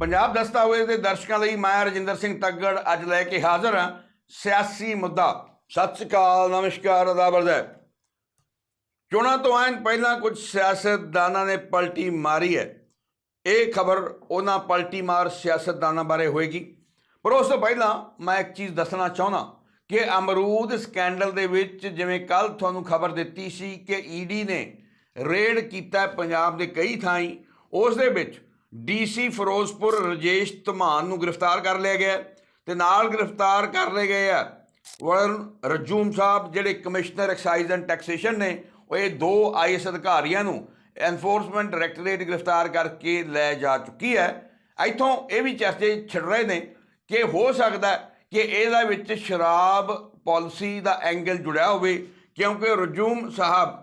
ਪੰਜਾਬ ਦਸਤਾਵੇਜ਼ ਦੇ ਦਰਸ਼ਕਾਂ ਲਈ ਮੈਂ ਰਜਿੰਦਰ ਸਿੰਘ ਤੱਗੜ ਅੱਜ ਲੈ ਕੇ ਹਾਜ਼ਰ ਹਾਂ। ਸਿਆਸੀ ਮੁੱਦਾ। ਸਤਿ ਸ਼੍ਰੀ ਅਕਾਲ, ਨਮਸਕਾਰ ਅਦਾਬਰਦ ਚੋਣਾਂ ਤੋਂ ਆਇਨ ਪਹਿਲਾਂ ਕੁਝ ਸਿਆਸਤਦਾਨਾਂ ਨੇ ਪਲਟੀ ਮਾਰੀ ਹੈ। ਇਹ ਖਬਰ ਉਹਨਾਂ ਪਲਟੀ ਮਾਰ ਸਿਆਸਤਦਾਨਾਂ ਬਾਰੇ ਹੋਏਗੀ। ਪਰ ਉਸ ਤੋਂ ਪਹਿਲਾਂ ਮੈਂ ਇੱਕ ਚੀਜ਼ ਦੱਸਣਾ ਚਾਹੁੰਦਾ ਕਿ ਅਮਰੂਦ ਸਕੈਂਡਲ ਦੇ ਵਿੱਚ ਜਿਵੇਂ ਕੱਲ ਤੁਹਾਨੂੰ ਖਬਰ ਦਿੱਤੀ ਸੀ ਕਿ ਈਡੀ ਨੇ ਰੇਡ ਕੀਤਾ ਪੰਜਾਬ ਦੇ ਕਈ ਥਾਈਂ। ਉਸ ਦੇ ਵਿੱਚ ਡੀਸੀ ਫਿਰੋਜ਼ਪੁਰ ਰਜੇਸ਼ ਧਮਾਨ ਨੂੰ ਗ੍ਰਿਫਤਾਰ ਕਰ ਲਿਆ ਗਿਆ ਹੈ ਤੇ ਨਾਲ ਗ੍ਰਿਫਤਾਰ ਕਰ ਲਏ ਗਏ ਆ। ਵਰਨ ਰਜੂਮ ਸਾਹਿਬ, ਜਿਹੜੇ ਕਮਿਸ਼ਨਰ ਐਕਸਾਈਜ਼ ਐਂਡ ਟੈਕਸੇਸ਼ਨ ਨੇ, ਉਹ ਇਹ ਦੋ ਆਈਐਸ ਅਧਿਕਾਰੀਆਂ ਨੂੰ ਐਨਫੋਰਸਮੈਂਟ ਡਾਇਰੈਕਟੋਰੇਟ ਗ੍ਰਿਫਤਾਰ ਕਰਕੇ ਲੈ ਜਾ ਚੁੱਕੀ ਹੈ। ਇੱਥੋਂ ਇਹ ਵੀ ਚਰਚੇ ਛਿੜ ਰਹੇ ਨੇ ਕਿ ਹੋ ਸਕਦਾ ਕਿ ਇਹਦੇ ਵਿੱਚ ਸ਼ਰਾਬ ਪਾਲਿਸੀ ਦਾ ਐਂਗਲ ਜੁੜਿਆ ਹੋਵੇ, ਕਿਉਂਕਿ ਰਜੂਮ ਸਾਹਿਬ,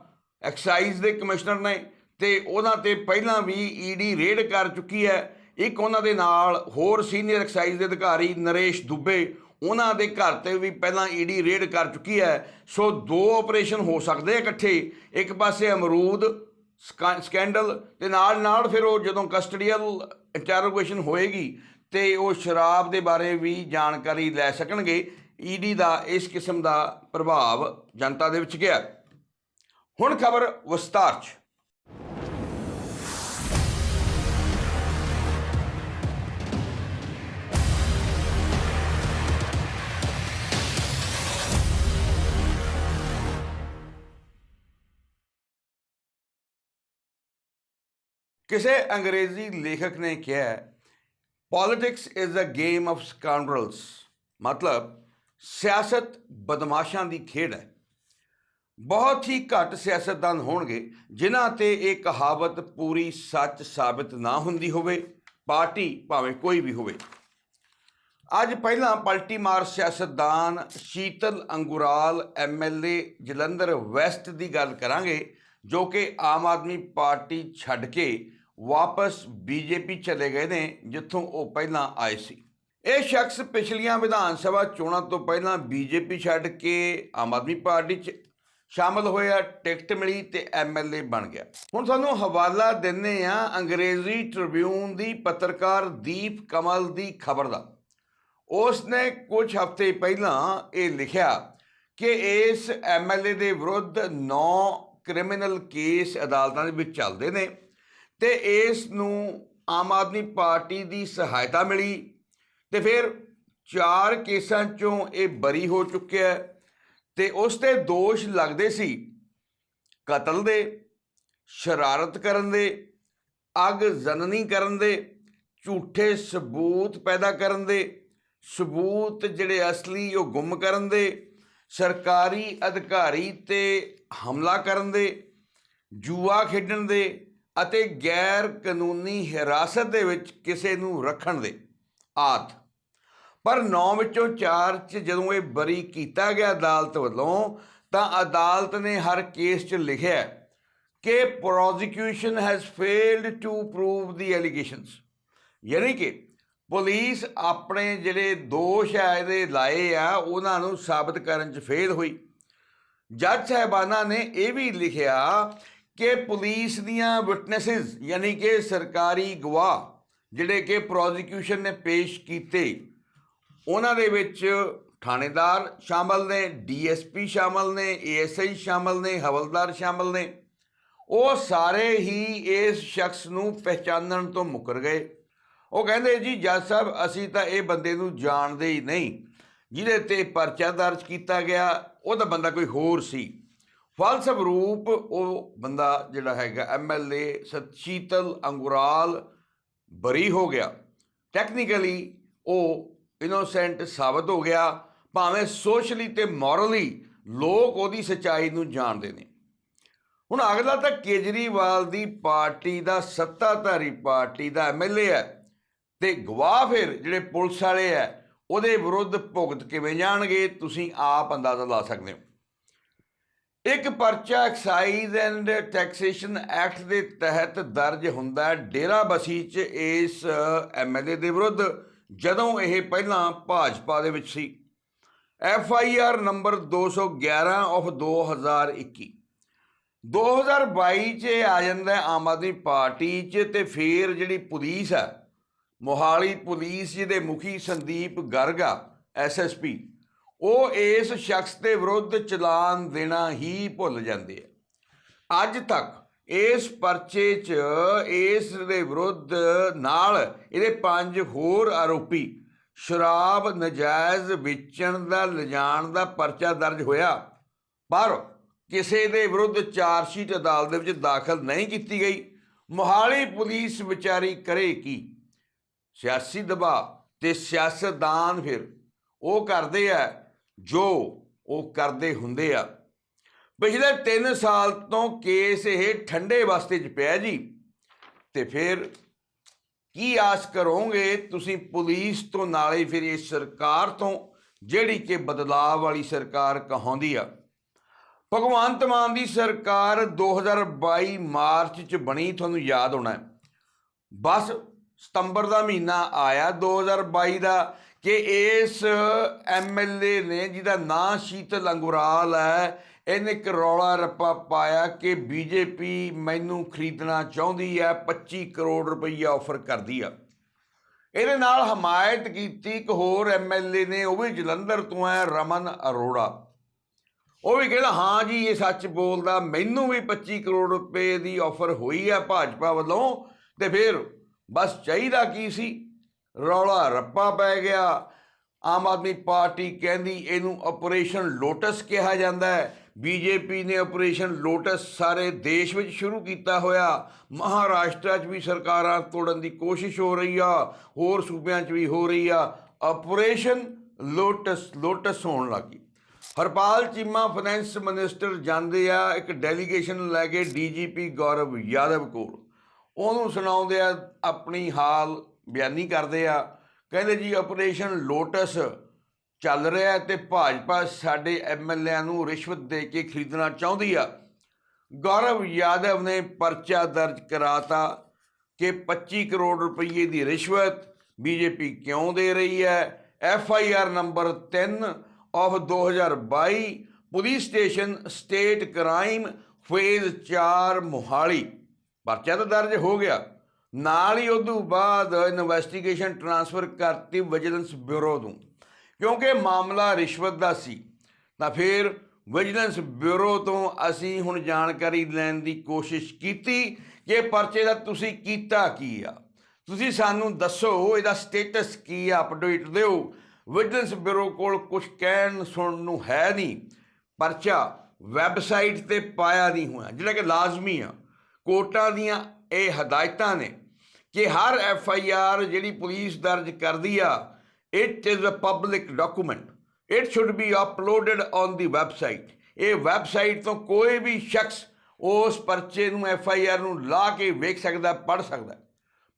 ਐਕਸਾਈਜ਼ ਦੇ ਕਮਿਸ਼ਨਰ ਨੇ ਤੇ ਉਹਨਾਂ ਤੇ ਪਹਿਲਾਂ ਵੀ ਈਡੀ ਰੇਡ ਕਰ ਚੁੱਕੀ ਹੈ। ਇੱਕ ਉਹਨਾਂ ਦੇ ਨਾਲ ਹੋਰ ਸੀਨੀਅਰ ਐਕਸਾਈਜ਼ ਦੇ ਅਧਿਕਾਰੀ ਨਰੇਸ਼ ਦੁੱਬੇ, ਉਹਨਾਂ ਦੇ ਘਰ ਤੇ ਵੀ ਪਹਿਲਾਂ ਈਡੀ ਰੇਡ ਕਰ ਚੁੱਕੀ ਹੈ। ਸੋ ਦੋ ਆਪਰੇਸ਼ਨ ਹੋ ਸਕਦੇ ਇਕੱਠੇ। ਇੱਕ ਪਾਸੇ ਅਮਰੂਦ ਸਕਾ- ਸਕੈਂਡਲ ਤੇ ਨਾਲ ਨਾਲ ਫਿਰ ਉਹ ਜਦੋਂ ਕਸਟਡੀਅਲ ਇੰਟਰੋਗੇਸ਼ਨ ਹੋਏਗੀ ਤੇ ਉਹ ਸ਼ਰਾਬ ਦੇ ਬਾਰੇ ਵੀ ਜਾਣਕਾਰੀ ਲੈ ਸਕਣਗੇ। ਈਡੀ ਦਾ ਇਸ ਕਿਸਮ ਦਾ ਪ੍ਰਭਾਵ ਜਨਤਾ ਦੇ ਵਿੱਚ ਗਿਆ। ਹੁਣ ਖਬਰ ਵਿਸਤਾਰ ਚ। ਕਿਸੇ ਅੰਗਰੇਜ਼ੀ ਲੇਖਕ ਨੇ ਕਿਹਾ politics is a game of scoundrels ਮਤਲਬ ਸਿਆਸਤ ਬਦਮਾਸ਼ਾਂ ਦੀ ਖੇਡ ਹੈ। ਬਹੁਤ ਹੀ ਘੱਟ ਸਿਆਸਤਦਾਨ ਹੋਣਗੇ ਜਿਨ੍ਹਾਂ ਤੇ ਇਹ ਕਹਾਵਤ ਪੂਰੀ ਸੱਚ ਸਾਬਤ ਨਾ ਹੁੰਦੀ ਹੋਵੇ, ਪਾਰਟੀ ਭਾਵੇਂ ਕੋਈ ਵੀ ਹੋਵੇ। ਅੱਜ ਪਹਿਲਾਂ ਪਲਟੀ ਮਾਰ ਸਿਆਸਤਦਾਨ ਸ਼ੀਤਲ ਅੰਗੁਰਾਲ ਐਮਐਲਏ ਜਲੰਧਰ ਵੈਸਟ ਦੀ ਗੱਲ ਕਰਾਂਗੇ, ਜੋ ਕਿ ਆਮ ਆਦਮੀ ਪਾਰਟੀ ਛੱਡ ਕੇ ਵਾਪਸ ਬੀਜੇਪੀ ਚਲੇ ਗਏ ਨੇ, ਜਿੱਥੋਂ ਉਹ ਪਹਿਲਾਂ ਆਏ ਸੀ। ਇਹ ਸ਼ਖਸ ਪਿਛਲੀਆਂ ਵਿਧਾਨ ਸਭਾ ਚੋਣਾਂ ਤੋਂ ਪਹਿਲਾਂ ਬੀਜੇਪੀ ਛੱਡ ਕੇ ਆਮ ਆਦਮੀ ਪਾਰਟੀ 'ਚ ਸ਼ਾਮਲ ਹੋਇਆ, ਟਿਕਟ ਮਿਲੀ ਤੇ ਐਮਐਲਏ ਬਣ ਗਿਆ। ਹੁਣ ਤੁਹਾਨੂੰ ਹਵਾਲਾ ਦਿੰਨੇ ਆ ਅੰਗਰੇਜ਼ੀ ਟ੍ਰਿਬਿਊਨ ਦੀ ਪੱਤਰਕਾਰ ਦੀਪ ਕਮਲ ਦੀ ਖਬਰ ਦਾ। ਉਸ ਨੇ ਕੁਝ ਹਫ਼ਤੇ ਪਹਿਲਾਂ ਇਹ ਲਿਖਿਆ ਕਿ ਇਸ ਐਮਐਲਏ ਦੇ ਵਿਰੁੱਧ 9 ਕ੍ਰਿਮੀਨਲ ਕੇਸ ਅਦਾਲਤਾਂ ਦੇ ਵਿੱਚ ਚੱਲਦੇ ਨੇ। ਤੇ ਇਸ ਨੂੰ ਆਮ ਆਦਮੀ ਪਾਰਟੀ ਦੀ ਸਹਾਇਤਾ ਮਿਲੀ ਤੇ ਫਿਰ ਚਾਰ ਕੇਸਾਂ ਚੋਂ ਇਹ ਬਰੀ ਹੋ ਚੁੱਕਿਆ ਹੈ ਤੇ ਉਸ ਤੇ ਦੋਸ਼ ਲੱਗਦੇ ਸੀ ਕਤਲ ਦੇ, ਸ਼ਰਾਰਤ ਕਰਨ ਦੇ, ਅਗ ਜਨਨੀ ਕਰਨ ਦੇ, ਝੂਠੇ ਸਬੂਤ ਪੈਦਾ ਕਰਨ ਦੇ, ਸਬੂਤ ਜਿਹੜੇ ਅਸਲੀ ਉਹ ਗੁੰਮ ਕਰਨ ਦੇ, ਸਰਕਾਰੀ ਅਧਿਕਾਰੀ ਤੇ ਹਮਲਾ ਕਰਨ ਦੇ, ਜੂਆ ਖੇਡਣ ਦੇ ਅਤੇ ਗੈਰ ਕਾਨੂੰਨੀ ਹਿਰਾਸਤ ਦੇ ਵਿੱਚ ਕਿਸੇ ਨੂੰ ਰੱਖਣ ਦੇ ਆਦ। ਪਰ 9 ਵਿੱਚੋਂ 4 ਚ ਜਦੋਂ ਇਹ ਬਰੀ ਕੀਤਾ ਗਿਆ ਅਦਾਲਤ ਵੱਲੋਂ, ਤਾਂ ਅਦਾਲਤ ਨੇ ਹਰ ਕੇਸ 'ਚ ਲਿਖਿਆ ਕਿ prosecution has failed to prove the allegations ਯਾਨੀ ਕਿ ਪੁਲਿਸ ਆਪਣੇ ਜਿਹੜੇ ਦੋਸ਼ ਆ, ਇਹਦੇ ਲਾਏ ਆ, ਉਹਨਾਂ ਨੂੰ ਸਾਬਤ ਕਰਨ 'ਚ ਫੇਲ ਹੋਈ। ਜੱਜ ਸਾਹਿਬਾਨਾਂ ਨੇ ਇਹ ਵੀ ਲਿਖਿਆ ਕਿ ਪੁਲਿਸ ਦੀਆਂ ਵਿਟਨੈਸਸ ਯਾਨੀ ਕਿ ਸਰਕਾਰੀ ਗਵਾਹ ਜਿਹੜੇ ਕਿ ਪ੍ਰੋਸੀਕਿਊਸ਼ਨ ਨੇ ਪੇਸ਼ ਕੀਤੇ, ਉਹਨਾਂ ਦੇ ਵਿੱਚ ਥਾਣੇਦਾਰ ਸ਼ਾਮਲ ਨੇ ਡੀਐਸਪੀ ਸ਼ਾਮਲ ਨੇ ਏਐਸਆਈ ਸ਼ਾਮਲ ਨੇ, ਹਵਲਦਾਰ ਸ਼ਾਮਲ ਨੇ। ਉਹ ਸਾਰੇ ਹੀ ਇਸ ਸ਼ਖਸ ਨੂੰ ਪਹਿਚਾਨਣ ਤੋਂ ਮੁਕਰ ਗਏ। ਉਹ ਕਹਿੰਦੇ, ਜੀ, ਜੱਜ ਸਾਹਿਬ, ਅਸੀਂ ਤਾਂ ਇਹ ਬੰਦੇ ਨੂੰ ਜਾਣਦੇ ਹੀ ਨਹੀਂ, ਜਿਹਦੇ ਤੇ ਪਰਚਾ ਦਰਜ ਕੀਤਾ ਗਿਆ, ਉਹ ਤਾਂ ਬੰਦਾ ਕੋਈ ਹੋਰ ਸੀ। ਫਲਸਫ ਰੂਪ ਉਹ ਬੰਦਾ ਜਿਹੜਾ ਹੈਗਾ ਐਮਐਲਏ ਸਤਸ਼ੀਤਲ ਅੰਗੁਰਾਲ ਬਰੀ ਹੋ ਗਿਆ। ਟੈਕਨੀਕਲੀ ਉਹ ਇਨੋਸੈਂਟ ਸਾਬਤ ਹੋ ਗਿਆ, ਭਾਵੇਂ ਸੋਸ਼ਲੀ ਤੇ ਮੋਰਲੀ ਲੋਕ ਉਹਦੀ ਸੱਚਾਈ ਨੂੰ ਜਾਣਦੇ ਨੇ। ਹੁਣ ਅਗਲਾ ਤਾਂ ਕੇਜਰੀਵਾਲ ਦੀ ਪਾਰਟੀ ਦਾ ਸੱਤਾਧਾਰੀ ਪਾਰਟੀ ਦਾ ਐਮਐਲਏ ਹੈ ਤੇ ਗਵਾਹ ਫਿਰ ਜਿਹੜੇ ਪੁਲਿਸ ਵਾਲੇ ਹੈ, ਉਹਦੇ ਵਿਰੁੱਧ ਭੁਗਤ ਕਿਵੇਂ ਜਾਣਗੇ, ਤੁਸੀਂ ਆਪ ਅੰਦਾਜ਼ਾ ਲਾ ਸਕਦੇ ਹੋ। ਇੱਕ ਪਰਚਾ ਐਕਸਾਈਜ਼ ਐਂਡ ਟੈਕਸੇਸ਼ਨ ਐਕਟ ਦੇ ਤਹਿਤ ਦਰਜ ਹੁੰਦਾ ਹੈ। ਡੇਰਾਬੱਸੀ 'ਚ ਇਸ ਐਮਐਲਏ ਦੇ ਵਿਰੁੱਧ ਜਦੋਂ ਇਹ ਪਹਿਲਾਂ ਭਾਜਪਾ ਦੇ ਵਿੱਚ ਸੀ। F I R number 211 of 2021 2022 ਚ ਇਹ ਆ ਜਾਂਦਾ ਆਮ ਆਦਮੀ ਪਾਰਟੀ ਚ ਤੇ ਫਿਰ ਜਿਹੜੀ ਪੁਲਿਸ ਹੈ, ਮੋਹਾਲੀ ਪੁਲਿਸ ਦੇ ਮੁਖੀ ਸੰਦੀਪ ਗਰਗਾ ਐਸਐਸਪੀ ਉਹ ਇਸ ਸ਼ਖਸ ਦੇ ਵਿਰੁੱਧ ਚਲਾਨ ਦੇਣਾ ਹੀ ਭੁੱਲ ਜਾਂਦੇ ਆ। ਅੱਜ ਤੱਕ ਇਸ ਪਰਚੇ 'ਚ ਇਸ ਦੇ ਵਿਰੁੱਧ ਨਾਲ ਇਹਦੇ ਪੰਜ ਹੋਰ ਆਰੋਪੀ ਸ਼ਰਾਬ ਨਜਾਇਜ਼ ਵੇਚਣ ਦਾ, ਲਿਜਾਣ ਦਾ ਪਰਚਾ ਦਰਜ ਹੋਇਆ। ਪਰ ਕਿਸੇ ਦੇ ਵਿਰੁੱਧ ਚਾਰਜਸ਼ੀਟ ਅਦਾਲਤ ਦੇ ਵਿੱਚ ਦਾਖਲ ਨਹੀਂ ਕੀਤੀ ਗਈ। ਮੋਹਾਲੀ ਪੁਲਿਸ ਵਿਚਾਰੀ ਕਰੇ ਕੀ? ਸਿਆਸੀ ਦਬਾਅ ਤੇ ਸਿਆਸਤਦਾਨ ਫਿਰ। ਉਹ ਕਰਦੇ ਆ ਜੋ ਉਹ ਕਰਦੇ ਹੁੰਦੇ ਆ। ਪਿਛਲੇ 3 ਸਾਲ ਤੋਂ ਕੇਸ ਇਹ ਠੰਡੇ ਵਾਸਤੇ ਚ ਪਿਆ ਜੀ। ਤੇ ਫਿਰ ਕੀ ਆਸ ਕਰੋਗੇ ਤੁਸੀਂ ਪੁਲਿਸ ਤੋਂ ਨਾਲੇ ਫਿਰ ਇਸ ਸਰਕਾਰ ਤੋਂ, ਜਿਹੜੀ ਕਿ ਬਦਲਾਅ ਵਾਲੀ ਸਰਕਾਰ ਕਹਾਉਂਦੀ ਆ। ਭਗਵੰਤ ਮਾਨ ਦੀ ਸਰਕਾਰ 2022 ਮਾਰਚ ਚ ਬਣੀ, ਤੁਹਾਨੂੰ ਯਾਦ ਹੋਣਾ। ਬਸ ਸਤੰਬਰ ਦਾ ਮਹੀਨਾ ਆਇਆ 2022 ਦਾ ਕਿ ਇਸ ਐਮਐਲਏ ਨੇ ਜਿਹਦਾ ਨਾਂ ਸ਼ੀਤਲ ਅੰਗੁਰਾਲ ਹੈ, ਇਹਨੇ ਇੱਕ ਰੌਲਾ ਰੱਪਾ ਪਾਇਆ ਕਿ ਬੀਜੇਪੀ ਮੈਨੂੰ ਖਰੀਦਣਾ ਚਾਹੁੰਦੀ ਹੈ 25 ਕਰੋੜ ਰੁਪਈਆ ਆਫਰ ਕਰਦੀ ਆ। ਇਹਦੇ ਨਾਲ ਹਮਾਇਤ ਕੀਤੀ ਇੱਕ ਹੋਰ ਐਮਐਲਏ ਨੇ, ਉਹ ਵੀ ਜਲੰਧਰ ਤੋਂ ਹੈ, ਰਮਨ ਅਰੋੜਾ। ਉਹ ਵੀ ਕਹਿੰਦਾ, ਹਾਂ ਜੀ, ਇਹ ਸੱਚ ਬੋਲਦਾ, ਮੈਨੂੰ ਵੀ 25 ਕਰੋੜ ਰੁਪਏ ਦੀ ਆਫਰ ਹੋਈ ਹੈ ਭਾਜਪਾ ਵੱਲੋਂ ਤੇ ਫਿਰ ਬਸ ਚਾਹੀਦਾ ਕੀ ਸੀ? ਰੌਲਾ ਰੱਪਾ ਪੈ ਗਿਆ। ਆਮ ਆਦਮੀ ਪਾਰਟੀ ਕਹਿੰਦੀ ਇਹਨੂੰ ਆਪਰੇਸ਼ਨ ਲੋਟਸ ਕਿਹਾ ਜਾਂਦਾ ਹੈ। ਬੀਜੇਪੀ ਨੇ ਆਪਰੇਸ਼ਨ ਲੋਟਸ ਸਾਰੇ ਦੇਸ਼ ਵਿੱਚ ਸ਼ੁਰੂ ਕੀਤਾ ਹੋਇਆ। ਮਹਾਰਾਸ਼ਟਰ 'ਚ ਵੀ ਸਰਕਾਰਾਂ ਤੋੜਨ ਦੀ ਕੋਸ਼ਿਸ਼ ਹੋ ਰਹੀ ਆ। ਹੋਰ ਸੂਬਿਆਂ 'ਚ ਵੀ ਹੋ ਰਹੀ ਆ। ਆਪਰੇਸ਼ਨ ਲੋਟਸ ਲੋਟਸ ਹੋਣ ਲੱਗੀ। ਹਰਪਾਲ ਚੀਮਾ ਫਾਈਨੈਂਸ ਮਿਨਿਸਟਰ ਜਾਂਦੇ ਆ ਇੱਕ ਡੈਲੀਗੇਸ਼ਨ ਲੈ ਕੇ ਡੀਜੀਪੀ ਗੌਰਵ ਯਾਦਵ ਕੋਲ। ਉਹਨੂੰ ਸੁਣਾਉਂਦੇ ਆ ਆਪਣੀ ਹਾਲ ਬਿਆਨੀ ਕਰਦੇ ਆ। ਕਹਿੰਦੇ ਜੀ ਆਪਰੇਸ਼ਨ ਲੋਟਸ ਚੱਲ ਰਿਹਾ ਹੈ ਤੇ ਭਾਜਪਾ ਸਾਡੇ ਐਮਐਲਏਆਂ ਨੂੰ ਰਿਸ਼ਵਤ ਦੇ ਕੇ ਖਰੀਦਣਾ ਚਾਹੁੰਦੀ ਆ। ਗੌਰਵ ਯਾਦਵ ਨੇ ਪਰਚਾ ਦਰਜ ਕਰਾਤਾ ਕਿ 25 ਕਰੋੜ ਰੁਪਏ ਦੀ ਰਿਸ਼ਵਤ ਬੀਜੇਪੀ ਕਿਉਂ ਦੇ ਰਹੀ ਹੈ? F I R number 3 of 2022 police station state crime phase 4 Mohali. ਪਰਚਾ ਤਾਂ ਦਰਜ ਹੋ ਗਿਆ। ਨਾਲ ਹੀ ਉਦੋਂ ਬਾਅਦ ਇਨਵੈਸਟੀਗੇਸ਼ਨ ਟਰਾਂਸਫਰ ਕਰਤੀ ਵਿਜੀਲੈਂਸ ਬਿਊਰੋ ਨੂੰ। ਕਿਉਂਕਿ ਮਾਮਲਾ ਰਿਸ਼ਵਤ ਦਾ ਸੀ, ਤਾਂ ਫਿਰ ਵਿਜੀਲੈਂਸ ਬਿਊਰੋ ਤੋਂ ਅਸੀਂ ਹੁਣ ਜਾਣਕਾਰੀ ਲੈਣ ਦੀ ਕੋਸ਼ਿਸ਼ ਕੀਤੀ ਕਿ ਪਰਚੇ ਦਾ ਤੁਸੀਂ ਕੀਤਾ ਕੀ ਆ। ਤੁਸੀਂ ਸਾਨੂੰ ਦੱਸੋ, ਇਹਦਾ ਸਟੇਟਸ ਕੀ ਆ ਅਪਡੇਟ ਦਿਓ। ਵਿਜੀਲੈਂਸ ਬਿਊਰੋ ਕੋਲ ਕੁਝ ਕਹਿਣ ਸੁਣਨ ਨੂੰ ਹੈ ਨਹੀਂ। ਪਰਚਾ ਵੈਬਸਾਈਟ ਤੇ ਪਾਇਆ ਨਹੀਂ ਹੋਇਆ, ਜਿਹੜਾ ਕਿ ਲਾਜ਼ਮੀ ਆ। ਕੋਰਟਾਂ ਦੀਆਂ ਇਹ ਹਦਾਇਤਾਂ ਨੇ ਕਿ ਹਰ ਐਫ ਆਈ ਆਰ ਜਿਹੜੀ ਪੁਲਿਸ ਦਰਜ ਕਰਦੀ ਆ it is a public document it should be uploaded on the website ਇਹ ਵੈਬਸਾਈਟ ਤੋਂ ਕੋਈ ਵੀ ਸ਼ਖਸ ਉਸ ਪਰਚੇ ਨੂੰ ਐਫ ਆਈ ਆਰ ਨੂੰ ਲਾ ਕੇ ਵੇਖ ਸਕਦਾ ਪੜ ਸਕਦਾ।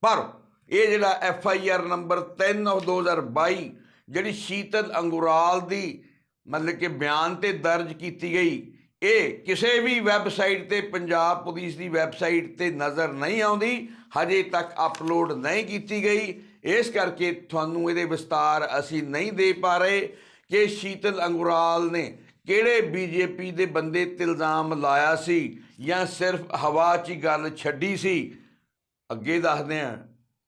ਪਰ ਇਹ ਜਿਹੜਾ F I R number 3 of 2022 ਜਿਹੜੀ ਸ਼ੀਤਲ ਅੰਗੁਰਾਲ ਦੀ ਮਤਲਬ ਕਿ ਬਿਆਨ ਤੇ ਦਰਜ ਕੀਤੀ ਗਈ ਇਹ ਕਿਸੇ ਵੀ ਵੈਬਸਾਈਟ ਤੇ ਪੰਜਾਬ ਪੁਲਿਸ ਦੀ ਵੈਬਸਾਈਟ ਤੇ ਨਜ਼ਰ ਨਹੀਂ ਆਉਂਦੀ, ਹਜੇ ਤੱਕ ਅਪਲੋਡ ਨਹੀਂ ਕੀਤੀ ਗਈ। ਇਸ ਕਰਕੇ ਤੁਹਾਨੂੰ ਇਹਦੇ ਵਿਸਤਾਰ ਅਸੀਂ ਨਹੀਂ ਦੇ ਪਾ ਰਹੇ ਕਿ ਸ਼ੀਤਲ ਅੰਗੁਰਾਲ ਨੇ ਕਿਹੜੇ ਬੀਜੇਪੀ ਦੇ ਬੰਦੇ ਤੇ ਇਲਜ਼ਾਮ ਲਾਇਆ ਸੀ ਜਾਂ ਸਿਰਫ ਹਵਾ 'ਚ ਹੀ ਗੱਲ ਛੱਡੀ ਸੀ? ਅੱਗੇ ਦੱਸਦੇ ਹਾਂ।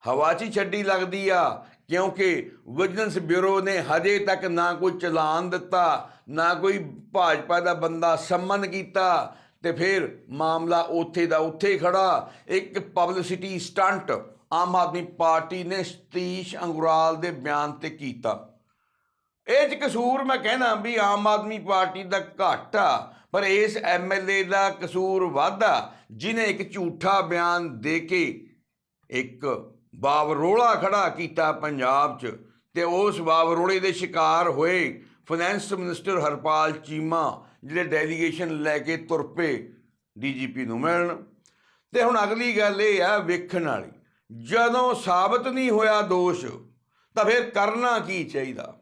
ਹਵਾ 'ਚ ਹੀ ਛੱਡੀ ਲੱਗਦੀ ਆ ਕਿਉਂਕਿ ਵਿਜੀਲੈਂਸ ਬਿਊਰੋ ਨੇ ਹਜੇ ਤੱਕ ਨਾ ਕੋਈ ਚਲਾਨ ਦਿੱਤਾ, ਨਾ ਕੋਈ ਭਾਜਪਾ ਦਾ ਬੰਦਾ ਸੰਮਨ ਕੀਤਾ ਤੇ ਫਿਰ ਮਾਮਲਾ ਉੱਥੇ ਦਾ ਉੱਥੇ ਖੜਾ। ਇੱਕ publicity stunt Aam Aadmi party ਨੇ ਸਤੀਸ਼ ਅੰਗੁਰਾਲ ਦੇ ਬਿਆਨ ਤੇ ਕੀਤਾ। ਇਹ ਚ ਕਸੂਰ ਮੈਂ ਕਹਿਣਾ ਵੀ ਆਮ ਆਦਮੀ ਪਾਰਟੀ ਦਾ ਘੱਟ ਆ ਪਰ ਇਸ ਐਮਐਲਏ ਦਾ ਕਸੂਰ ਵਾਧਾ ਜਿਨੇ ਇੱਕ ਝੂਠਾ ਬਿਆਨ ਦੇ ਕੇ ਇੱਕ ਬਾਵਰੋਲਾ ਖੜਾ ਕੀਤਾ ਪੰਜਾਬ 'ਚ ਤੇ ਉਸ ਬਾਵਰੋਲੇ ਦੇ ਸ਼ਿਕਾਰ ਹੋਏ ਫਾਈਨੈਂਸ ਮਿਨਿਸਟਰ ਹਰਪਾਲ ਚੀਮਾ, ਜਿਹੜੇ ਡੈਲੀਗੇਸ਼ਨ ਲੈ ਕੇ ਤੁਰ ਪਏ ਡੀਜੀਪੀ ਨੂੰ ਮਿਲਣ। ਤੇ ਹੁਣ ਅਗਲੀ ਗੱਲ ਇਹ ਆ ਵੇਖਣ ਵਾਲੀ, ਜਦੋਂ ਸਾਬਤ ਨਹੀਂ ਹੋਇਆ ਦੋਸ਼, ਤਾਂ ਫਿਰ ਕਰਨਾ ਕੀ ਚਾਹੀਦਾ?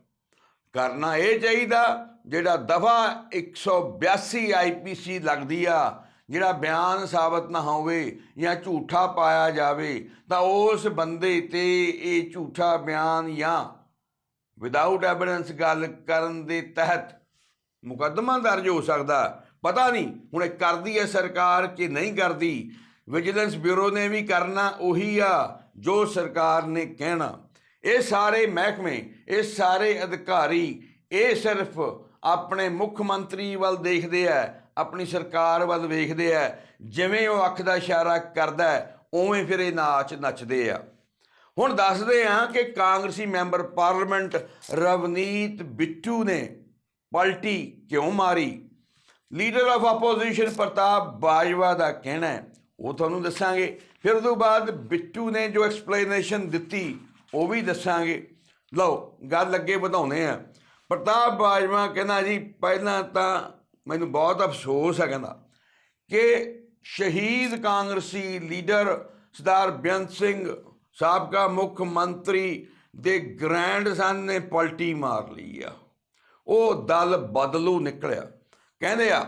ਕਰਨਾ ਇਹ ਚਾਹੀਦਾ, ਜਿਹੜਾ ਦਫਾ 182 ਆਈਪੀਸੀ ਲੱਗਦੀ ਆ ਜਿਹੜਾ ਬਿਆਨ ਸਾਬਤ ਨਾ ਹੋਵੇ ਜਾਂ ਝੂਠਾ ਪਾਇਆ ਜਾਵੇ, ਤਾਂ ਉਸ ਬੰਦੇ ਤੇ ਇਹ ਝੂਠਾ ਬਿਆਨ ਜਾਂ ਵਿਦਆਊਟ ਐਵੀਡੈਂਸ ਗੱਲ ਕਰਨ ਦੇ ਤਹਿਤ ਮੁਕੱਦਮਾ ਦਰਜ ਹੋ ਸਕਦਾ। ਪਤਾ ਨਹੀਂ, ਹੁਣ ਇਹ ਕਰਦੀ ਹੈ ਸਰਕਾਰ ਕਿ ਨਹੀਂ ਕਰਦੀ? ਵਿਜੀਲੈਂਸ ਬਿਊਰੋ ਨੇ ਵੀ ਕਰਨਾ ਉਹੀ ਆ ਜੋ ਸਰਕਾਰ ਨੇ ਕਹਿਣਾ। ਇਹ ਸਾਰੇ ਮਹਿਕਮੇ, ਇਹ ਸਾਰੇ ਅਧਿਕਾਰੀ, ਇਹ ਸਿਰਫ ਆਪਣੇ ਮੁੱਖ ਮੰਤਰੀ ਵੱਲ ਦੇਖਦੇ ਆ। ਆਪਣੀ ਸਰਕਾਰ ਵੱਲ ਵੇਖਦੇ ਆ, ਜਿਵੇਂ ਉਹ ਅੱਖ ਦਾ ਇਸ਼ਾਰਾ ਕਰਦਾ ਉਵੇਂ ਫਿਰ ਇਹ ਨਾਚ ਨੱਚਦੇ ਆ। ਹੁਣ ਦੱਸਦੇ ਹਾਂ ਕਿ ਕਾਂਗਰਸੀ ਮੈਂਬਰ ਪਾਰਲੀਮੈਂਟ ਰਵਨੀਤ ਬਿੱਟੂ ਨੇ ਪਲਟੀ ਕਿਉਂ ਮਾਰੀ? Leader of opposition Pratap Bajwa ਦਾ ਕਹਿਣਾ ਹੈ, ਉਹ ਤੁਹਾਨੂੰ ਦੱਸਾਂਗੇ। ਫਿਰ ਉਸ ਤੋਂ ਬਾਅਦ ਬਿੱਟੂ ਨੇ ਜੋ ਐਕਸਪਲੇਨੇਸ਼ਨ ਦਿੱਤੀ, ਉਹ ਵੀ ਦੱਸਾਂਗੇ। ਲਓ, ਗੱਲ ਅੱਗੇ ਵਧਾਉਨੇ ਆ। ਪ੍ਰਤਾਪ ਬਾਜਵਾ ਕਹਿੰਦਾ ਜੀ, ਪਹਿਲਾਂ ਤਾਂ ਮੈਨੂੰ ਬਹੁਤ ਅਫਸੋਸ ਹੈ, ਕਹਿੰਦਾ, ਕਿ ਸ਼ਹੀਦ ਕਾਂਗਰਸੀ ਲੀਡਰ ਸਰਦਾਰ ਬੇਅੰਤ ਸਿੰਘ ਸਾਬਕਾ ਮੁੱਖ ਮੰਤਰੀ ਦੇ ਗ੍ਰੈਂਡਸਨ ਨੇ ਪਲਟੀ ਮਾਰ ਲਈ ਆ। ਉਹ ਦਲ ਬਦਲੂ ਨਿਕਲਿਆ। ਕਹਿੰਦੇ ਆ,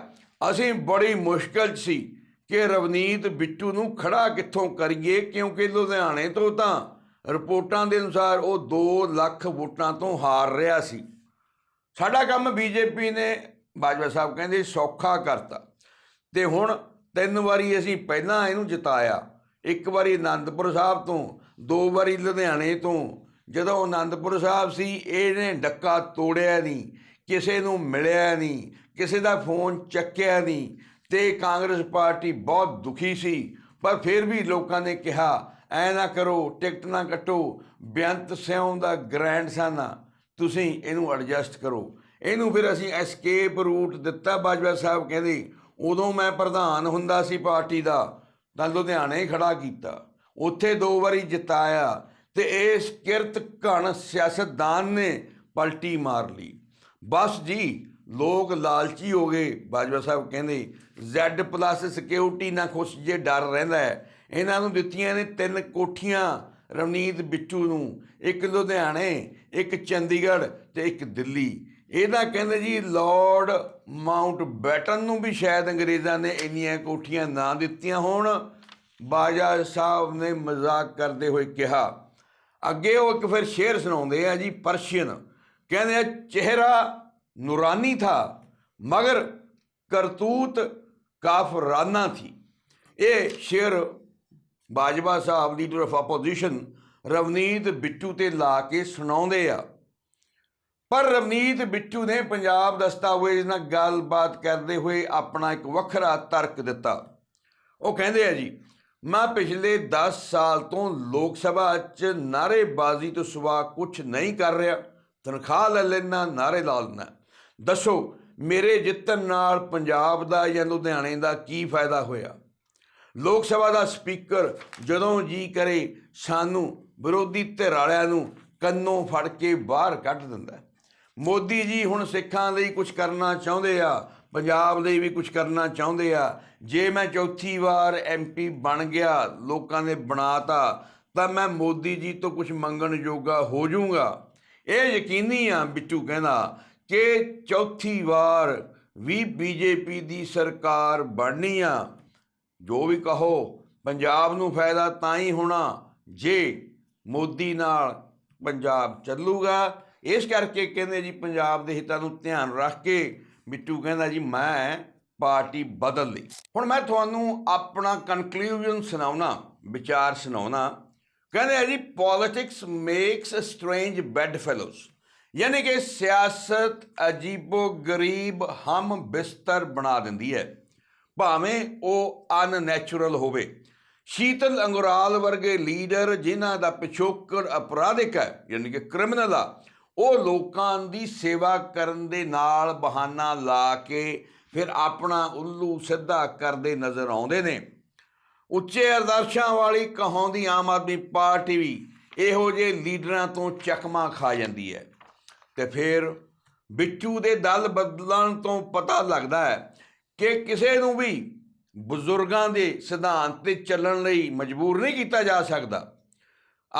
ਅਸੀਂ ਬੜੀ ਮੁਸ਼ਕਲ 'ਚ ਸੀ ਕਿ ਰਵਨੀਤ ਬਿੱਟੂ ਨੂੰ ਖੜਾ ਕਿੱਥੋਂ ਕਰੀਏ, ਕਿਉਂਕਿ ਲੁਧਿਆਣੇ ਤੋਂ ਤਾਂ ਰਿਪੋਰਟਾਂ ਦੇ ਅਨੁਸਾਰ ਉਹ 2 ਲੱਖ ਵੋਟਾਂ ਤੋਂ ਹਾਰ ਰਿਹਾ ਸੀ। ਸਾਡਾ ਕੰਮ ਬੀਜੇਪੀ ਨੇ ਬਾਜਵਾ ਸਾਹਿਬ ਕਹਿੰਦੇ ਸੌਖਾ ਕਰਤਾ। ਤੇ ਹੁਣ ਤਿੰਨ ਵਾਰੀ ਅਸੀਂ ਪਹਿਲਾਂ ਇਹਨੂੰ ਜਿਤਾਇਆ। ਇੱਕ ਵਾਰੀ ਆਨੰਦਪੁਰ ਸਾਹਿਬ ਤੋਂ, ਦੋ ਵਾਰੀ ਲੁਧਿਆਣੇ ਤੋਂ। ਜਦੋਂ ਆਨੰਦਪੁਰ ਸਾਹਿਬ ਸੀ, ਇਹਨੇ ਡੱਕਾ ਤੋੜਿਆ ਨਹੀਂ, ਕਿਸੇ ਨੂੰ ਮਿਲਿਆ ਨਹੀਂ, ਕਿਸੇ ਦਾ ਫੋਨ ਚੱਕਿਆ ਨਹੀਂ। ਤੇ ਕਾਂਗਰਸ ਪਾਰਟੀ ਬਹੁਤ ਦੁਖੀ ਸੀ, ਪਰ ਫਿਰ ਵੀ ਲੋਕਾਂ ਨੇ ਕਿਹਾ, ਐ ਨਾ ਕਰੋ, ਟਿਕਟ ਨਾ ਕੱਟੋ, ਬੇਅੰਤ ਸਿਉਂ ਦਾ ਗ੍ਰੈਂਡਸਨ। ਆ ਤੁਸੀਂ ਇਹਨੂੰ ਐਡਜਸਟ ਕਰੋ। ਇਹਨੂੰ ਫਿਰ ਅਸੀਂ ਐਸਕੇਪ ਰੂਟ ਦਿੱਤਾ, ਬਾਜਵਾ ਸਾਹਿਬ ਕਹਿੰਦੇ, ਉਦੋਂ ਮੈਂ ਪ੍ਰਧਾਨ ਹੁੰਦਾ ਸੀ ਪਾਰਟੀ ਦਾ ਤਾਂ ਲੁਧਿਆਣੇ ਖੜਾ ਕੀਤਾ। ਉੱਥੇ ਦੋ ਵਾਰੀ ਜਿਤਾਇਆ ਤੇ ਇਸ ਕਿਰਤ ਘਣ ਸਿਆਸਤਦਾਨ ਨੇ ਪਲਟੀ ਮਾਰ ਲਈ। ਬਸ ਜੀ, ਲੋਕ ਲਾਲਚੀ ਹੋ ਗਏ, ਬਾਜਵਾ ਸਾਹਿਬ ਕਹਿੰਦੇ, Z ਪਲੱਸ ਸਿਕਿਉਰਿਟੀ ਨਾ ਖੁਸ਼ ਜੇ ਡਰ ਰਹਿੰਦਾ ਹੈ। ਇਹਨਾਂ ਨੂੰ ਦਿੱਤੀਆਂ ਨੇ ਤਿੰਨ ਕੋਠੀਆਂ, ਰਵਨੀਤ ਬਿੱਟੂ ਨੂੰ, ਇੱਕ ਲੁਧਿਆਣੇ, ਇੱਕ ਚੰਡੀਗੜ੍ਹ ਤੇ ਇੱਕ ਦਿੱਲੀ। ਇਹਦਾ ਕਹਿੰਦੇ ਜੀ ਲਾਰਡ ਮਾਊਂਟ ਬੈਟਨ ਨੂੰ ਵੀ ਸ਼ਾਇਦ ਅੰਗਰੇਜ਼ਾਂ ਨੇ ਇੰਨੀਆਂ ਕੋਠੀਆਂ ਨਾ ਦਿੱਤੀਆਂ ਹੋਣ। ਬਾਜਾ ਸਾਹਿਬ ਨੇ ਮਜ਼ਾਕ ਕਰਦੇ ਹੋਏ ਕਿਹਾ, ਅੱਗੇ ਉਹ ਇੱਕ ਫਿਰ ਸ਼ੇਰ ਸੁਣਾਉਂਦੇ ਆ ਜੀ ਪਰਸ਼ੀਅਨ ਕਹਿੰਦੇ ਆ, ਚਿਹਰਾ ਨੂਰਾਨੀ ਥਾ, ਮਗਰ ਕਰਤੂਤ ਕਾਫਰਾਨਾ ਥੀ। ਇਹ ਸ਼ੇਰ Bajwa Sahib leader of opposition Ravneet Bittu ਤੇ ਲਾ ਕੇ ਸੁਣਾਉਂਦੇ ਆ। ਪਰ ਰਵਨੀਤ ਬਿੱਟੂ ਨੇ ਪੰਜਾਬ ਦਸਤਾਵੇਜ਼ ਨਾਲ ਗੱਲਬਾਤ ਕਰਦੇ ਹੋਏ ਆਪਣਾ ਇੱਕ ਵੱਖਰਾ ਤਰਕ ਦਿੱਤਾ। ਉਹ ਕਹਿੰਦੇ ਆ ਜੀ, ਮੈਂ ਪਿਛਲੇ 10 ਸਾਲ ਤੋਂ ਲੋਕ ਸਭਾ 'ਚ ਨਾਅਰੇਬਾਜ਼ੀ ਤੋਂ ਸਿਵਾ ਕੁਝ ਨਹੀਂ ਕਰ ਰਿਹਾ। ਤਨਖਾਹ ਲੈ ਲੈਣਾ ਨਾਅਰੇ ਲਾ ਲੈਣਾ ਦੱਸੋ, ਮੇਰੇ ਜਿੱਤਣ ਨਾਲ ਪੰਜਾਬ ਦਾ ਜਾਂ ਲੁਧਿਆਣੇ ਦਾ ਕੀ ਫਾਇਦਾ ਹੋਇਆ? ਲੋਕ ਸਭਾ ਦਾ ਸਪੀਕਰ ਜਦੋਂ ਜੀ ਕਰੇ, ਸਾਨੂੰ ਵਿਰੋਧੀ ਧਿਰ ਵਾਲਿਆਂ ਨੂੰ ਕੰਨੋਂ ਫੜ ਕੇ ਬਾਹਰ ਕੱਢ ਦਿੰਦਾ ਮੋਦੀ ਜੀ ਹੁਣ ਸਿੱਖਾਂ ਲਈ ਕੁਝ ਕਰਨਾ ਚਾਹੁੰਦੇ ਆ, ਪੰਜਾਬ ਲਈ ਵੀ ਕੁਝ ਕਰਨਾ ਚਾਹੁੰਦੇ ਆ। ਜੇ ਮੈਂ ਚੌਥੀ ਵਾਰ ਐਮਪੀ ਬਣ ਗਿਆ, ਲੋਕਾਂ ਨੇ ਬਣਾਤਾ, ਤਾਂ ਮੈਂ ਮੋਦੀ ਜੀ ਤੋਂ ਕੁਝ ਮੰਗਣ ਯੋਗਾ ਹੋ ਜਾਊਂਗਾ। ਇਹ ਯਕੀਨੀ ਆ ਬਿੱਟੂ ਕਹਿੰਦਾ ਕਿ ਚੌਥੀ ਵਾਰ ਵੀ ਬੀਜੇਪੀ ਦੀ ਸਰਕਾਰ ਬਣਨੀ ਆ। ਜੋ ਵੀ ਕਹੋ, ਪੰਜਾਬ ਨੂੰ ਫਾਇਦਾ ਤਾਂ ਹੀ ਹੋਣਾ ਜੇ ਮੋਦੀ ਨਾਲ ਪੰਜਾਬ ਚੱਲੂਗਾ। ਇਸ ਕਰਕੇ ਕਹਿੰਦੇ ਜੀ ਪੰਜਾਬ ਦੇ ਹਿੱਤਾਂ ਨੂੰ ਧਿਆਨ ਰੱਖ ਕੇ ਬਿੱਟੂ ਕਹਿੰਦਾ ਜੀ, ਮੈਂ ਪਾਰਟੀ ਬਦਲ ਲਈ। ਹੁਣ ਮੈਂ ਤੁਹਾਨੂੰ ਆਪਣਾ ਕਨਕਲੂਜਨ ਸੁਣਾਉਣਾ, ਵਿਚਾਰ ਸੁਣਾਉਣਾ। ਕਹਿੰਦੇ ਆ ਜੀ politics makes a strange bedfellows ਯਾਨੀ ਕਿ ਸਿਆਸਤ ਅਜੀਬੋ ਗਰੀਬ, ਹਮ ਬਿਸਤਰ ਬਣਾ ਦਿੰਦੀ ਹੈ। ਭਾਵੇਂ ਉਹ ਅਨਨੈਚੁਰਲ ਹੋਵੇ। ਸ਼ੀਤਲ ਅੰਗੁਰਾਲ ਵਰਗੇ ਲੀਡਰ ਜਿਨ੍ਹਾਂ ਦਾ ਪਿਛੋਕੜ ਅਪਰਾਧਿਕ ਹੈ, ਯਾਨੀ ਕਿ ਕ੍ਰਿਮੀਨਲ ਆ ਉਹ ਲੋਕਾਂ ਦੀ ਸੇਵਾ ਕਰਨ ਦੇ ਨਾਲ ਬਹਾਨਾ ਲਾ ਕੇ ਫਿਰ ਆਪਣਾ ਉੱਲੂ ਸਿੱਧਾ ਕਰਦੇ ਨਜ਼ਰ ਆਉਂਦੇ ਨੇ। ਉੱਚੇ ਆਦਰਸ਼ਾਂ ਵਾਲੀ ਕਹਾਉਂਦੀ ਆਮ ਆਦਮੀ ਪਾਰਟੀ ਵੀ ਇਹੋ ਜਿਹੇ ਲੀਡਰਾਂ ਤੋਂ ਚਕਮਾ ਖਾ ਜਾਂਦੀ ਹੈ। ਤੇ ਫਿਰ ਬਿੱਟੂ ਦੇ ਦਲ ਬਦਲਣ ਤੋਂ ਪਤਾ ਲੱਗਦਾ ਹੈ ਕਿ ਕਿਸੇ ਨੂੰ ਵੀ ਬਜ਼ੁਰਗਾਂ ਦੇ ਸਿਧਾਂਤ ਤੇ ਚੱਲਣ ਲਈ ਮਜਬੂਰ ਨਹੀਂ ਕੀਤਾ ਜਾ ਸਕਦਾ।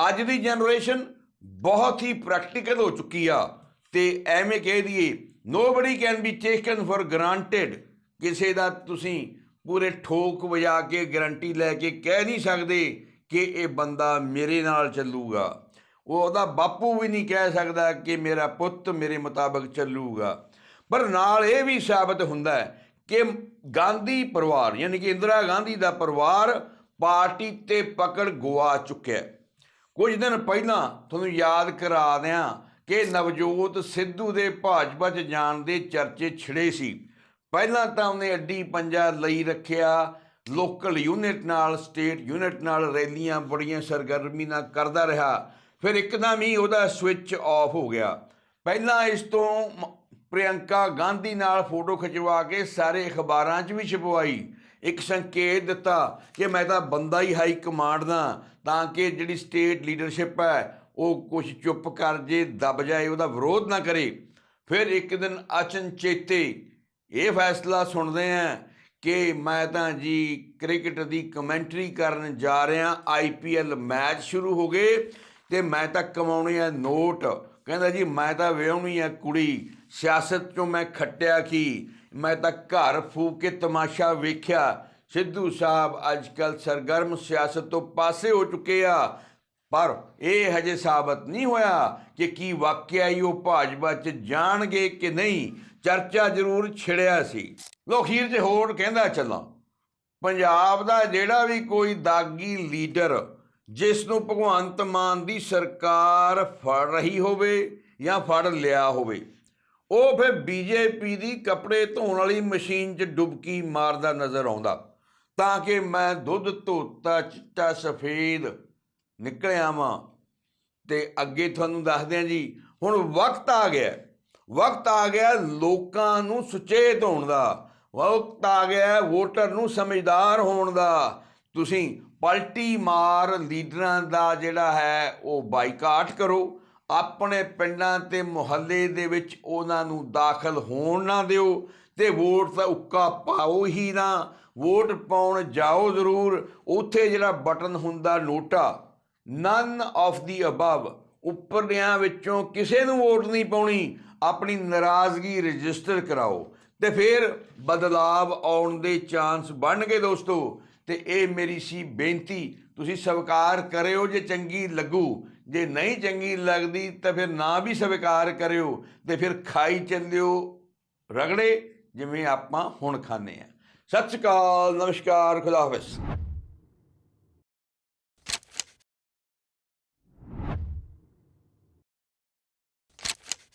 ਅੱਜ ਦੀ ਜਨਰੇਸ਼ਨ ਬਹੁਤ ਹੀ ਪ੍ਰੈਕਟੀਕਲ ਹੋ ਚੁੱਕੀ ਆ। ਤੇ ਐਵੇਂ ਕਹਿ ਦਈਏ nobody can be taken for granted ਕਿਸੇ ਦਾ ਤੁਸੀਂ ਪੂਰੇ ਠੋਕ ਵਜਾ ਕੇ ਗਾਰੰਟੀ ਲੈ ਕੇ ਕਹਿ ਨਹੀਂ ਸਕਦੇ ਕਿ ਇਹ ਬੰਦਾ ਮੇਰੇ ਨਾਲ ਚੱਲੂਗਾ। ਉਹ ਉਹਦਾ ਬਾਪੂ ਵੀ ਨਹੀਂ ਕਹਿ ਸਕਦਾ ਕਿ ਮੇਰਾ ਪੁੱਤ ਮੇਰੇ ਮੁਤਾਬਕ ਚੱਲੂਗਾ। ਪਰ ਨਾਲ ਇਹ ਵੀ ਸਾਬਤ ਹੁੰਦਾ ਹੈ ਕਿ ਗਾਂਧੀ ਪਰਿਵਾਰ, ਯਾਨੀ ਕਿ ਇੰਦਰਾ ਗਾਂਧੀ ਦਾ ਪਰਿਵਾਰ ਪਾਰਟੀ ਤੇ ਪਕੜ ਗਵਾ ਚੁੱਕਿਆ ਹੈ। ਕੁਝ ਦਿਨ ਪਹਿਲਾਂ ਤੁਹਾਨੂੰ ਯਾਦ ਕਰਾ ਦਿਆਂ ਕਿ ਨਵਜੋਤ ਸਿੱਧੂ ਦੇ ਭਾਜਪਾ 'ਚ ਜਾਣ ਦੇ ਚਰਚੇ ਛਿੜੇ ਸੀ। ਪਹਿਲਾਂ ਤਾਂ ਉਹਨੇ ਅੱਡੀ ਪੰਜਾ ਲਈ ਰੱਖਿਆ, ਲੋਕਲ ਯੂਨਿਟ ਨਾਲ, ਸਟੇਟ ਯੂਨਿਟ ਨਾਲ ਰੈਲੀਆਂ ਬੜੀਆਂ ਸਰਗਰਮੀ ਨਾਲ ਕਰਦਾ ਰਿਹਾ। ਫਿਰ ਇੱਕਦਮ ਹੀ ਉਹਦਾ ਸਵਿਚ ਆਫ ਹੋ ਗਿਆ। ਪਹਿਲਾਂ ਇਸ ਤੋਂ ਮ- ਪ੍ਰਿਯੰਕਾ ਗਾਂਧੀ ਨਾਲ ਫੋਟੋ ਖਿਚਵਾ ਕੇ ਸਾਰੇ ਅਖਬਾਰਾਂ 'ਚ ਵੀ ਛਪਵਾਈ। ਇੱਕ ਸੰਕੇਤ ਦਿੱਤਾ ਕਿ ਮੈਂ ਤਾਂ ਬੰਦਾ ਹੀ ਹਾਈ ਕਮਾਂਡ ਦਾ, ਤਾਂ ਕਿ ਜਿਹੜੀ ਸਟੇਟ ਲੀਡਰਸ਼ਿਪ ਹੈ, ਉਹ ਕੁਝ ਚੁੱਪ ਕਰ ਜੇ, ਦਬ ਜਾਏ, ਉਹਦਾ ਵਿਰੋਧ ਨਾ ਕਰੇ। ਫਿਰ ਇੱਕ ਦਿਨ ਅਚਨ ਚੇਤੇ ਇਹ ਫੈਸਲਾ ਸੁਣਦੇ ਆ ਕਿ ਮੈਂ ਤਾਂ ਜੀ ਕ੍ਰਿਕਟ ਦੀ ਕਮੈਂਟਰੀ ਕਰਨ ਜਾ ਰਿਹਾ ਆਈਪੀਐਲ ਮੈਚ ਸ਼ੁਰੂ ਹੋ ਗਏ ਤੇ ਮੈਂ ਤਾਂ ਕਮਾਉਣੇ ਆ ਨੋਟ। ਕਹਿੰਦਾ ਜੀ, ਮੈਂ ਤਾਂ ਵਿਆਹਣੀ ਆ ਕੁੜੀ, ਸਿਆਸਤ ਚੋਂ ਮੈਂ ਖੱਟਿਆ ਕੀ? ਮੈਂ ਤਾਂ ਘਰ ਫੂਕ ਕੇ ਤਮਾਸ਼ਾ ਵੇਖਿਆ। ਸਿੱਧੂ ਸਾਹਿਬ ਅੱਜਕੱਲ ਸਰਗਰਮ ਸਿਆਸਤ ਤੋਂ ਪਾਸੇ ਹੋ ਚੁੱਕੇ ਆ। ਪਰ ਇਹ ਹਜੇ ਸਾਬਤ ਨਹੀਂ ਹੋਇਆ ਕਿ ਕੀ ਵਾਕਿਆ ਹੀ ਉਹ ਭਾਜਪਾ 'ਚ ਜਾਣਗੇ ਕਿ ਨਹੀਂ। ਚਰਚਾ ਜ਼ਰੂਰ ਛਿੜਿਆ ਸੀ। ਲੋ ਅਖੀਰ 'ਚ ਹੋਰ ਕਹਿੰਦਾ ਚੱਲਾਂ। ਪੰਜਾਬ ਦਾ ਜਿਹੜਾ ਵੀ ਕੋਈ ਦਾਗੀ ਲੀਡਰ, ਜਿਸ ਨੂੰ ਭਗਵੰਤ ਮਾਨ ਦੀ ਸਰਕਾਰ ਫੜ ਰਹੀ ਹੋਵੇ ਜਾਂ ਫੜ ਲਿਆ ਹੋਵੇ ਉਹ ਫਿਰ ਬੀਜੇਪੀ ਦੀ ਕੱਪੜੇ ਧੋਣ ਵਾਲੀ ਮਸ਼ੀਨ 'ਚ ਡੁਬਕੀ ਮਾਰਦਾ ਨਜ਼ਰ ਆਉਂਦਾ, ਤਾਂ ਕਿ ਮੈਂ ਦੁੱਧ ਧੋਤਾ, ਚਿੱਟਾ, ਸਫੇਦ ਨਿਕਲਿਆ ਵਾਂ। ਤੇ ਅੱਗੇ ਤੁਹਾਨੂੰ ਦੱਸਦੇ ਹਾਂ ਜੀ, ਹੁਣ ਵਕਤ ਆ ਗਿਆ ਵਕਤ ਆ ਗਿਆ ਲੋਕਾਂ ਨੂੰ ਸੁਚੇਤ ਹੋਣ ਦਾ। ਵਕਤ ਆ ਗਿਆ ਵੋਟਰ ਨੂੰ ਸਮਝਦਾਰ ਹੋਣ ਦਾ। ਤੁਸੀਂ ਪਲਟੀ ਮਾਰ ਲੀਡਰਾਂ ਦਾ ਜਿਹੜਾ ਹੈ, ਉਹ ਬਾਈਕਾਟ ਕਰੋ। ਆਪਣੇ ਪਿੰਡਾਂ ਤੇ ਮੁਹੱਲੇ ਦੇ ਵਿੱਚ ਉਹਨਾਂ ਨੂੰ ਦਾਖਲ ਹੋਣ ਨਾ ਦਿਓ, ਤੇ ਵੋਟ ਤਾਂ ਉੱਕਾ ਪਾਓ ਹੀ ਨਾ। ਵੋਟ ਪਾਉਣ ਜਾਓ ਜ਼ਰੂਰ। ਉੱਥੇ ਜਿਹੜਾ ਬਟਨ ਹੁੰਦਾ ਨੋਟਾ ਨਨ ਆਫ ਦੀ ਅਬਵ ਉੱਪਰਲਿਆਂ ਵਿੱਚੋਂ ਕਿਸੇ ਨੂੰ ਵੋਟ ਨਹੀਂ ਪਾਉਣੀ। ਆਪਣੀ ਨਾਰਾਜ਼ਗੀ ਰਜਿਸਟਰ ਕਰਾਓ। ਤੇ ਫਿਰ ਬਦਲਾਵ ਆਉਣ ਦੇ ਚਾਂਸ ਬਣਨਗੇ ਦੋਸਤੋ। ਤੇ ਇਹ ਮੇਰੀ ਸੀ ਬੇਨਤੀ। ਤੁਸੀਂ ਸਵੀਕਾਰ ਕਰਿਓ ਜੇ ਚੰਗੀ ਲੱਗੂ। ਜੇ ਨਹੀਂ ਚੰਗੀ ਲੱਗਦੀ ਤਾਂ ਫਿਰ ਨਾ ਵੀ ਸਵੀਕਾਰ ਕਰਿਓ ਤੇ ਫਿਰ ਖਾਈ ਚੱਲਿਓ ਰਗੜੇ ਜਿਵੇਂ ਆਪਾਂ ਹੁਣ ਖਾਂਦੇ ਆ ਸਤਿ ਸ਼੍ਰੀ ਅਕਾਲ, ਨਮਸਕਾਰ, ਖੁਦਾ ਹਾਫਿਜ਼।